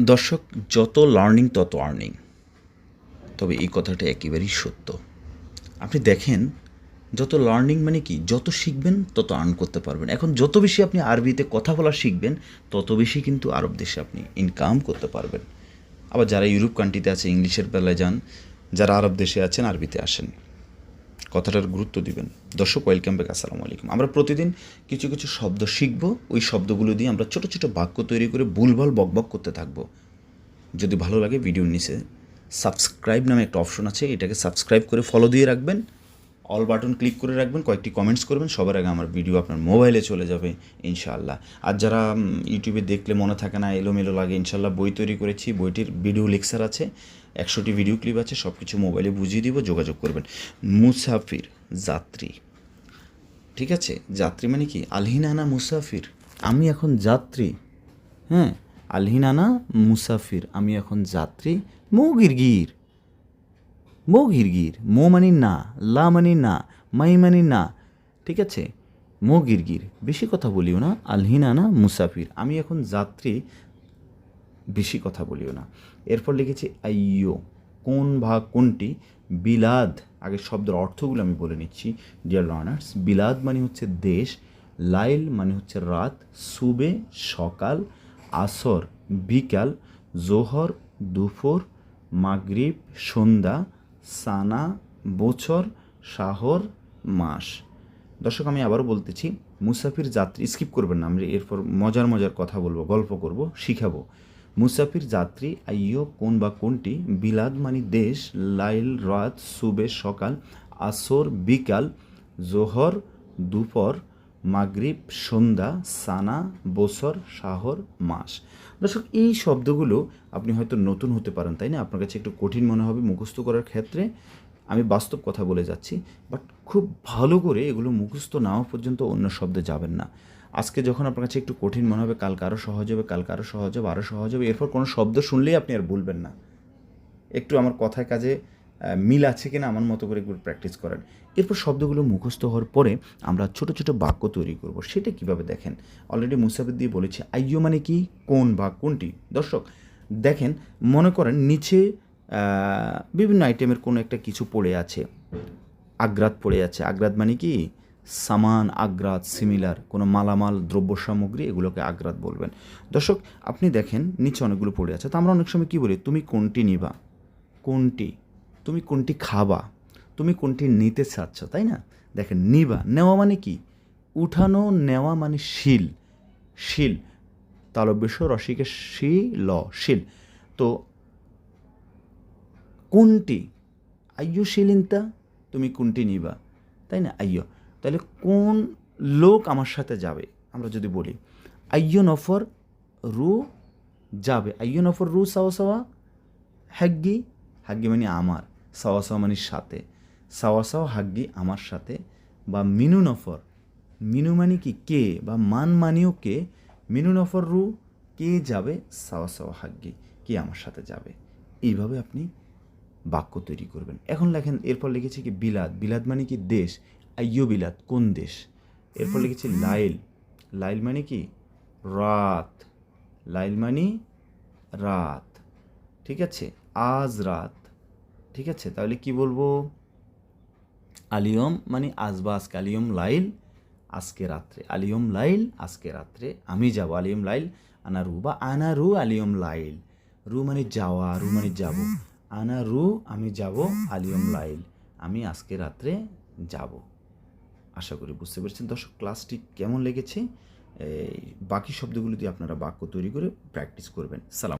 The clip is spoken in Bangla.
দর্শক, যত লার্নিং তত আর্নিং তবে এই কথাটা একেবারেই সত্য। আপনি দেখেন, যত লার্নিং মানে কি? যত শিখবেন, তত আর্ন করতে পারবেন। এখন যত বেশি আপনি আরবিতে কথা বলা শিখবেন, তত বেশি কিন্তু আরব দেশে আপনি ইনকাম করতে পারবেন। আবার যারা ইউরোপ কান্ট্রিতে আছে, ইংলিশের বেলায় যান, যারা আরব দেশে আছেন, আরবিতে আসেন। কথাটার গুরুত্ব দিবেন। দর্শক ওয়েলকাম ব্যাক আসসালামু আলাইকুম। আমরা প্রতিদিন কিছু কিছু শব্দ শিখব। ওই শব্দগুলো দিয়ে আমরা ছোট ছোট বাক্য তৈরি করে ভুলভাল বকবক করতে থাকব। যদি ভালো লাগে ভিডিওর নিচে সাবস্ক্রাইব নামে একটা অপশন আছে, এটাকে সাবস্ক্রাইব করে ফলো দিয়ে রাখবেন। অল বাটন ক্লিক করে রাখবেন, কয়েকটি কমেন্টস করবেন, সবার আগে আমার ভিডিও আপনার মোবাইলে চলে যাবে, ইনশাআল্লাহ। আর যারা ইউটিউবে দেখলে মনে থাকে না, এলোমেলো লাগে, ইনশাআল্লাহ বই তৈরি করেছি, বইটির ভিডিও লেকচার আছে। একশোটি ভিডিও ক্লিপ আছে সব কিছু মোবাইলে বুঝিয়ে দিব, যোগাযোগ করবেন। মুসাফির, যাত্রী। ঠিক আছে? যাত্রী মানে কি? আলহিনানা মুসাফির। আমি এখন যাত্রী। হ্যাঁ? আলহিনানা মুসাফির। আমি এখন যাত্রী। মো গিরগির। মো গিরগির। মো মানি না, লা মানি না, মাই মানি না। ঠিক আছে? মো গিরগির। বেশি কথা বলিও না। আলহিনানা মুসাফির। আমি এখন যাত্রী। বেশি কথা বলিও না। এরপর লিখেছি, আইয়ো, কোন ভাগ কোনটি? বিলাদ। আগে শব্দের অর্থগুলো আমি বলে নিচ্ছি। ডিয়ার লার্নার্স বিলাদ মানে হচ্ছে দেশ, লাইল মানে হচ্ছে রাত, সুবে সকাল, আসর বিকাল, জোহর দুপুর, মাগরিব সন্ধ্যা, সানা বছর, শাহর মাস। দর্শক, আমি আবারও বলতেছি, মুসাফির যাত্রী, স্কিপ করবেন না, আমরা এরপর মজার মজার কথা বলব, গল্প করব, শিখাবো। মুসাফির যাত্রী আইয়ো কোন বা কোনটি? বিলাদ মানে দেশ, লাইল, রাত সুবে সকাল, আসর, বিকাল, জোহর, দুপুর, মাগরিব, সন্ধ্যা, সানা, বছর, শাহর মাস। দর্শক, এই শব্দগুলো আপনি হয়তো নতুন হতে পারেন, তাই না? আপনার কাছে একটু কঠিন মনে হবে মুখস্থ করার ক্ষেত্রে। আমি বাস্তব কথা বলে যাচ্ছি বাট খুব ভালো করে এগুলো মুখস্থ না হওয়া পর্যন্ত অন্য শব্দে যাবেন না। আজকে যখন আপনার কাছে একটু কঠিন মনে হবে, কালকে আরও সহজ হবে, কালকে আরও সহজ হবে আরও সহজ হবে, এরপর কোনো শব্দ শুনলেই আপনি আর ভুলবেন না। একটু আমার কথায় কাজে মিল আছে কিনা আমার মতো করে একটু প্র্যাকটিস করেন। এরপর শব্দগুলো মুখস্থ হওয়ার পরে আমরা ছোট ছোট বাক্য তৈরি করব, সেটা কীভাবে দেখেন? অলরেডি মুসাফির দিয়ে বলেছি, আইয়ো মানে কি? কোন বা কোনটি? দর্শক, দেখেন, মনে করেন নিচে বিভিন্ন আইটেমের কোনো একটা কিছু পড়ে আছে। আগ্রাত পড়ে আছে। আগ্রাত মানে কি? সামান, আগ্রাত, সিমিলার কোনো মালামাল দ্রব্য সামগ্রী এগুলোকে আগ্রাত বলবেন। দর্শক, আপনি দেখেন নিচে অনেকগুলো পড়ে আছে। তো আমরা অনেক সময় কী বলি? তুমি কোনটি নিবা? কোনটি? তুমি কোনটি খাবা? তুমি কোনটি নিতে চাচ্ছ, তাই না? দেখেন, নিবা, নেওয়া মানে কি? উঠানো, নেওয়া মানে শিল। শিল তালব্যস্য রসিকে শি, ল, শিল। তো কোনটি? আইয়ো শিলিন্তা তুমি কোনটি নিবা? তাই না? আইয়ো। তাহলে কোন লোক আমার সাথে যাবে? আমরা যদি বলি আইয়ো নফর রু যাবে। আইয়ো নফর রু সাওয়া সাওয়া? হাগ্গি? হাগ্গি মানে আমার। সাওয়া সাওয়া মানে সাথে। সাওয়া সাওয়া, হাগ্গি আমার সাথে। বা মিনু নফর, মিনু মানে কি? কে? বা মান মানিও কে? মিনু নফর রু কে যাবে? সাওয়া সাওয়া, হাগ্গি কে আমার সাথে যাবে? এইভাবে আপনি বাক্য তৈরি করবেন। এখন লেখেন, এরপর লিখেছে কি? বিলাদ বিলাদ মানে কি? দেশ। আইয়ো বিলাদ কোন দেশ? এরপর লিখেছি লাইল। লাইল মানে কি? রাত। লাইল মানে রাত। ঠিক আছে? আজ রাত। ঠিক আছে? তাহলে কি বলব? আলিয়ম মানে আজবা আজকে। আলিয়ম লাইল, আজকে রাত্রে। আলিয়ম লাইল, আজকে রাত্রে। আমি যাব আলিয়ম লাইল, আনা রু বা আনা রু আলিয়ম লাইল। রু মানে যাওয়া, রু মানে যাব। আনা রু, আমি যাব আলিয়ম লাইল। আমি আজকে রাত্রে যাব। আশা করি বুঝতে পেরেছেন। দর্শক ক্লাসটি কেমন লেগেছে? বাকি শব্দগুলো দিয়ে আপনারা বাক্য তৈরি করে প্র্যাকটিস করবেন। সালাম।